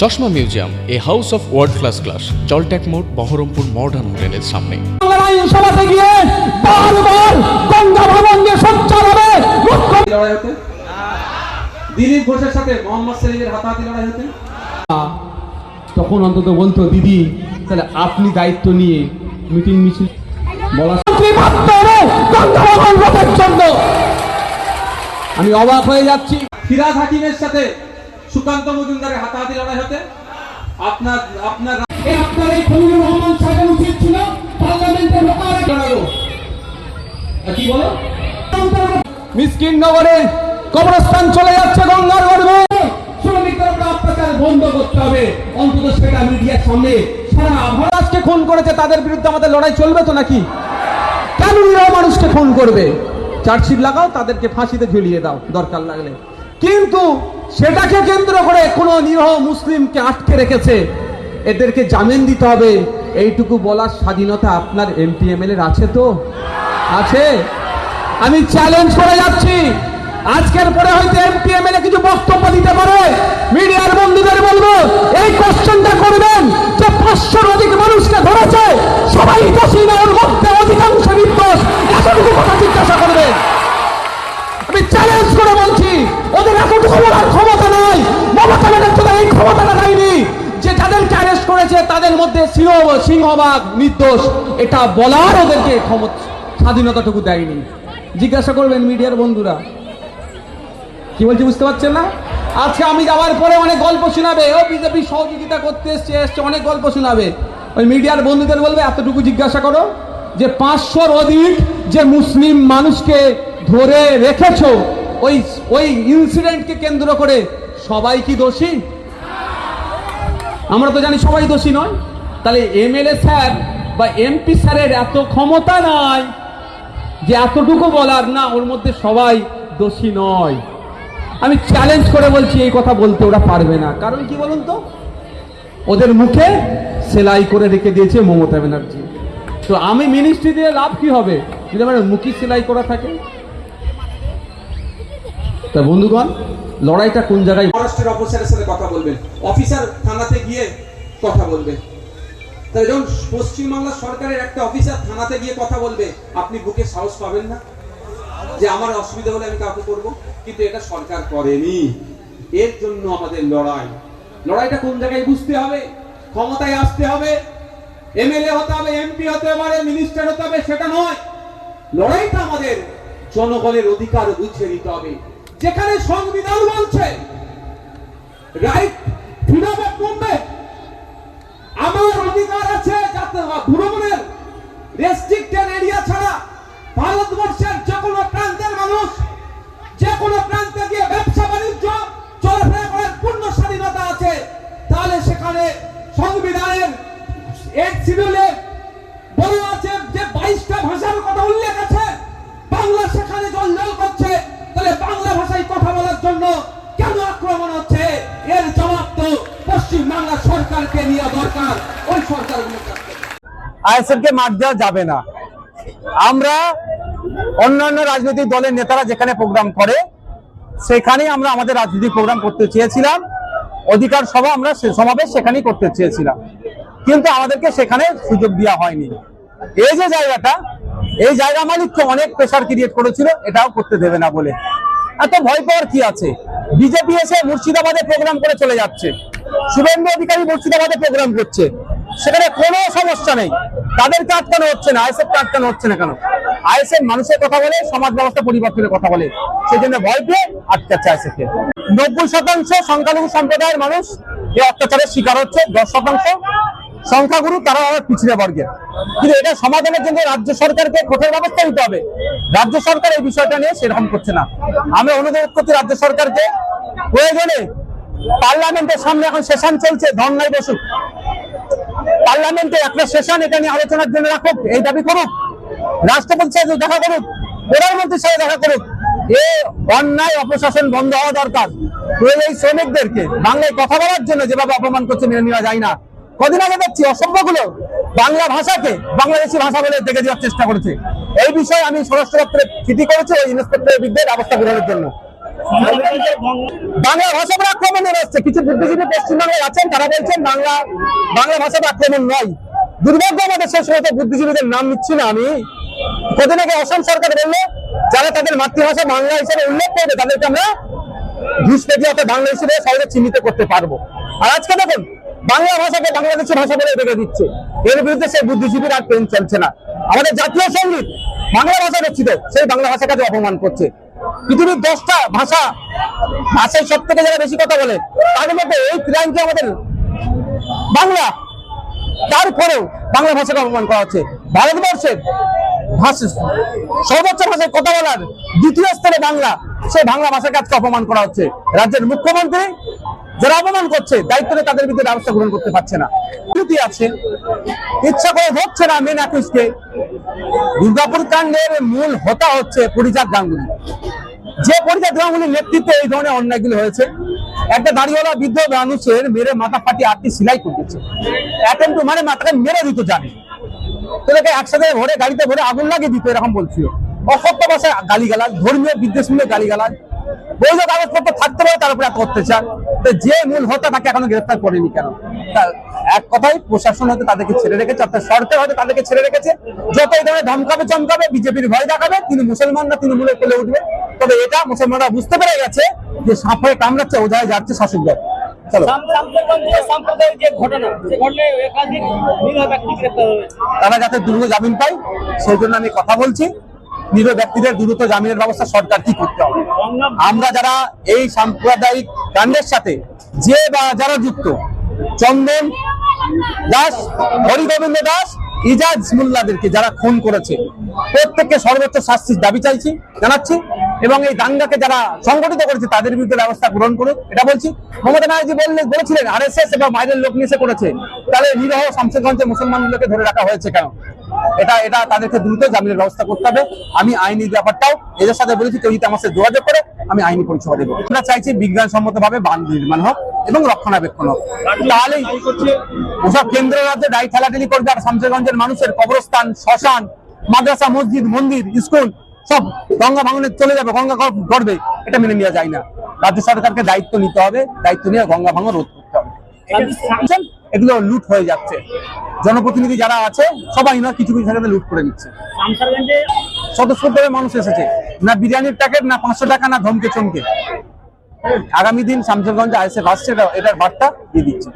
চশমা museum a house of world class class জলট্যাক মোড় Baharampur modern হোটেলের সামনে। বাংলার গিয়ে বারবার গঙ্গা ভবনকে সোচ্চার হবে। লড়াই হতে? দিলীপ ঘোষের সাথে মোহাম্মদ সেলিমের হাতাহাতি লড়াই হতে? তখন অন্তত বলতো দিদি তাহলে আপনি দায়িত্ব নিয়ে মিটিং মিছিল বলা আমি অবাক হয়ে যাচ্ছি। ফিরাদ হাকিমের সাথে সুকান্ত মজুমদারের হাতাহাতি লড়াই হতে আপনার আপনার আপনার এই খলিলুর রহমান সাহেবের উচিত ছিল পার্লামেন্টে কি বলো? মিসকিন নগরে কবরস্থান চলে যাচ্ছে গঙ্গার গর্ভে। শ্রমিকদের অত্যাচার বন্ধ করতে হবে। অন্তত সেটা মিডিয়ার সামনে সারা মহারাজকে খুন করেছে তাদের বিরুদ্ধে আমাদের লড়াই চলবে তো নাকি? কেন মানুষকে খুন করবে? চার্জশিট লাগাও তাদেরকে ফাঁসিতে ঝুলিয়ে দাও দরকার লাগলে। কিন্তু সেটাকে কেন্দ্র করে কোনো নিরহ মুসলিমকে আটকে রেখেছে। এদেরকে জামিন দিতে হবে। এইটুকু বলার স্বাধীনতা আপনার এমপি এমএলএ আছে তো? আছে। আমি চ্যালেঞ্জ করে যাচ্ছি। আজকের পরে হয়তো এমপি, এমএলএ কিছু বক্তব্য দিতে পারে। মিডিয়ার বন্ধুদের বলব, এই কোশ্চেনটা করবেন যে পাঁচশোর অধিক মানুষকে ধরেছে। সবাই দোষী না মধ্যে অধিকাংশ নির্দোষ সিংহবাগ নির্দোষ, এটা বলার ওদেরকে ক্ষমতা, স্বাধীনতাটুকু দেয়নি। জিজ্ঞাসা করবেন মিডিয়ার বন্ধুরা। কি বলছি বুঝতে পারছেন না? আজকে আমি যাওয়ার পরে অনেক গল্প শোনাবে। ও বিজেপি সহযোগিতা করতে এসছে এসছে, অনেক গল্প শোনাবে। ওই মিডিয়ার বন্ধুদের বলবে, এতটুকু জিজ্ঞাসা করো যে পাঁচশোর অধিক যে মুসলিম মানুষকে ধরে রেখেছ, ওই ওই ইনসিডেন্টকে কেন্দ্র করে সবাই কি দোষী? আমরা তো জানি সবাই দোষী নয়। তাহলে এমএলএ স্যার বা এমপি স্যারের এত ক্ষমতা নাই যে এতটুকু বলার না, ওর মধ্যে সবাই দোষী নয়। আমি চ্যালেঞ্জ করে বলছি, এই কথা বলতে ওরা পারবে না। কারণ কি বলুন তো? ওদের মুখে সেলাই করে রেখে দিয়েছে মমতা ব্যানার্জি। তো আমি মিনিস্ট্রি দিয়ে লাভ কি হবে? যদি আমার মুখি সেলাই করা থাকে? তা বন্ধুগণ, লড়াইটা কোন জায়গায় অফিসারের সাথে কথা বলবেন। অফিসার থানাতে গিয়ে কথা বলবেন। তাই যখন পশ্চিমবাংলা সরকারের একটা অফিসার থানাতে গিয়ে কথা বলবে, আপনি বুকে সাহস পাবেন না? যে আমার অসুবিধা হলে আমি কাউকে করব? কিন্তু এটা সরকার করেনি। এর জন্য আমাদের লড়াই। লড়াইটা কোন জায়গায় বুঝতে হবে? ক্ষমতায় আসতে হবে। এমএলএ হতে হবে, এমপি হতে পারে, মিনিস্টার হতে হবে, সেটা নয়। লড়াইটা আমাদের জনগণের অধিকার বুঝিয়ে দিতে হবে। যেখানে সংবিধান বলছে, রাইট বাইশটা ভাষার কথা উল্লেখ বাংলা সেখানে জঞ্জাল করছে, তাহলে বাংলা ভাষায় কথা বলার জন্য কেন আক্রমণ হচ্ছে? এর জবাব তো পশ্চিমবাংলা সরকারকে নেওয়া দরকার। ওই সরকারগুলোর আইএসএফ কে মাঠ দেওয়া যাবে না। আমরা অন্যান্য রাজনৈতিক দলের নেতারা যেখানে প্রোগ্রাম করে, সেখানেই আমরা আমাদের রাজনৈতিক প্রোগ্রাম করতে চেয়েছিলাম। অধিকার সভা আমরা সমাবেশ সেখানেই করতে চেয়েছিলাম। কিন্তু আমাদেরকে সেখানে সুযোগ দেওয়া হয়নি। এই যে জায়গাটা, এই জায়গা মালিককে অনেক প্রেশার ক্রিয়েট করেছিল, এটাও করতে দেবে না বলে। এত ভয় পাওয়ার কি আছে? বিজেপি এসে মুর্শিদাবাদে প্রোগ্রাম করে চলে যাচ্ছে। শুভেন্দু অধিকারী মুর্শিদাবাদে প্রোগ্রাম করছে। সেখানে কোনো সমস্যা নেই। তাদেরকে আটকানো হচ্ছে না আইএসএফ আটকানো হচ্ছে না কেন? আইএসএফ মানুষের কথা বলে, সমাজ ব্যবস্থা পরিবর্তনের কথা বলে। সেই জন্য ভয় পেয়ে আটকাচ্ছে আইএসএফকে। নব্বই শতাংশ সংখ্যালঘু সম্প্রদায়ের মানুষ এই অত্যাচারের শিকার হচ্ছে। দশ শতাংশ সংখ্যাগুরু তারা আবার পিছিয়ে বর্গের। কিন্তু এটা সমাধানের জন্য রাজ্য সরকারকে কঠোর ব্যবস্থা নিতে হবে। রাজ্য সরকার এই বিষয়টা নিয়ে সেরকম করছে না। আমি অনুরোধ করছি রাজ্য সরকারকে, প্রয়োজনে পার্লামেন্টের সামনে এখন সেশন চলছে, ধর্নায় বসুক। পার্লামেন্টে একটা সেশন এটা নিয়ে আলোচনার জন্য রাখুক, এই দাবি করুক রাষ্ট্রপতির সাথে দেখা করুক প্রধানমন্ত্রীর সাথে দেখা করুক, এ অন্যায় অপশাসন বন্ধ হওয়া দরকার। এই শ্রমিকদেরকে বাংলায় কথা বলার জন্য যেভাবে অপমান করছে মেনে নেওয়া যায় না। কদিন আগে দেখছি অসভ্যগুলো বাংলা ভাষাকে বাংলাদেশি ভাষা বলে দেখে দেওয়ার চেষ্টা করেছে। এই বিষয়ে আমি স্বরাষ্ট্র দপ্তরে চিঠি করেছি, ওই ইন্সপেক্টরের বিরুদ্ধে ব্যবস্থা গ্রহণের জন্য। বাংলা ভাষার আক্রমণ হচ্ছে। কিছু বুদ্ধিজীবী পশ্চিমবঙ্গে আছেন, তারা বলছেন বাংলা বাংলা ভাষার আক্রমণ নয়। দুর্ভাগ্য আমাদের শেষ হতে বুদ্ধিজীবীদের নাম নিচ্ছি না আমি। কদিন আগে অসম সরকার বলল, যারা তাদের মাতৃভাষা বাংলা হিসেবে উল্লেখ করবে, তাদেরকে আমরা ঘুষ পেতে অর্থাৎ বাংলা হিসেবে সহজে চিহ্নিত করতে পারব। আর আজকে দেখুন, বাংলা ভাষাকে বাংলাদেশের ভাষা বলে রেখে দিচ্ছে। এর বিরুদ্ধে সেই বুদ্ধিজীবীর আর ট্রেন চলছে না। আমাদের জাতীয় সংগীত বাংলা ভাষা রচিত, সেই বাংলা ভাষাকে অপমান করছে। পৃথিবীর দশটা ভাষা, ভাষায় সব থেকে যারা বেশি কথা বলে, তার মধ্যে এই ত্রিয়াঙ্কি আমাদের বাংলা, তারপরেও বাংলা ভাষাকে অপমান করা হচ্ছে। ভারতবর্ষের ভাষা, সর্বোচ্চ ভাষায় কথা বলার দ্বিতীয় স্তরে বাংলা, সেই বাংলা ভাষাকে আজকে অপমান করা হচ্ছে। রাজ্যের মুখ্যমন্ত্রী যারা অপমান করছে দায়িত্ব তাদের বিরুদ্ধে ব্যবস্থা গ্রহণ করতে পারছে না। ত্রুটি আছে, ইচ্ছা করে ধরছে না মেন একুশকে দুর্গাপুর কাণ্ডের মূল হতা হচ্ছে পরিজাত গাঙ্গুলি। যে পরিচয় নেতৃত্বে এই ধরনের অন্যায়গুলি হয়েছে, একটা দাঁড়িয়েওয়ালা বৃদ্ধ মানুষের মেরে মাথা ফাটিয়ে আটটি সিলাই করতেছে অ্যাটেম্প মানে মাথাকে মেরে দিত জানে। তোদেরকে একসাথে ভরে গাড়িতে ভরে আগুন লাগিয়ে দিত, এরকম বলছিল। অসত্য ভাষায় গালিগালাজ, ধর্মীয় বিদ্বেষমূলক গালিগালাজ। বৈধ কাগজপত্র থাকতে পারে তার উপরে এত অত্যাচার তো যে মূল হত্যা তাকে এখনও গ্রেফতার করেনি কেন? এক কথাই প্রশাসন হয়তো তাদেরকে ছেড়ে রেখেছে অর্থাৎ সরকার হয়তো তাদেরকে ছেড়ে রেখেছে। যত এই ধরনের ধমকাবে চমকাবে বিজেপির ভয় দেখাবে তিনি মুসলমানরা তিনি তৃণমূলে কোলে উঠবে। তবে এটা মুসলমানরা বুঝতে পেরে গেছে যে সাপ হয়ে কামড়াচ্ছে ওঝায় যাচ্ছে শাসক দল। তারা যাতে দ্রুত জামিন পায় সেই জন্য আমি কথা বলছি। নিরীহ ব্যক্তিদের দ্রুত জামিনের ব্যবস্থা সরকার কি করতে হবে? আমরা যারা এই সাম্প্রদায়িক কাণ্ডের সাথে যে বা যারা যুক্ত, চন্দন দাস, হরিগোবিন্দ দাস, ইজাজ মোল্লাদেরকে যারা খুন করেছে, প্রত্যেককে সর্বোচ্চ শাস্তির দাবি চাইছি, জানাচ্ছি। এবং এই দাঙ্গাকে যারা সংগঠিত করেছে, তাদের বিরুদ্ধে ব্যবস্থা গ্রহণ করুক। এটা বলছি। মমতা ব্যানার্জি বললে বলেছিলেন আরএসএস এবং বাইরের লোক নিয়ে করেছে। তাহলে নিরহ শামসেরগঞ্জে মুসলমানগুলোকে ধরে রাখা হয়েছে কেন? এটা এটা তাদেরকে দ্রুত জামিনের ব্যবস্থা করতে হবে। আমি আইনি ব্যাপারটাও এদের সাথে বলেছি, কেউ যদি আমার সাথে যোগাযোগ করে, আমি আইনি পরিষেবা দেবো। আমরা চাইছি বিজ্ঞানসম্মত ভাবে বাঁধ নির্মাণ হোক এবং রক্ষণাবেক্ষণ হোক। তাহলেই ওসব কেন্দ্র রাজ্যে দায়ী ঠেলাঠেলি করবে আর শামসেরগঞ্জের মানুষের কবরস্থান, শ্মশান, মাদ্রাসা, মসজিদ, মন্দির, স্কুল সব গঙ্গা ভাঙনে চলে যাবে গঙ্গা গড়বে এটা মেনে নেওয়া যায় না। রাজ্য সরকারকে দায়িত্ব নিতে হবে দায়িত্ব নিয়ে গঙ্গা ভাঙন রোধ করতে হবে। এগুলো লুট হয়ে যাচ্ছে। জনপ্রতিনিধি যারা আছে সবাই না কিছু কিছু জায়গাতে লুট করে নিচ্ছে। স্বতঃস্ফূর্তভাবে মানুষ এসেছে। না বিরিয়ানির প্যাকেট না পাঁচশো টাকা না ধমকে চমকে। আগামী দিন শামসেরগঞ্জে আইসে আসছে এটার বার্তা দিয়ে দিচ্ছে।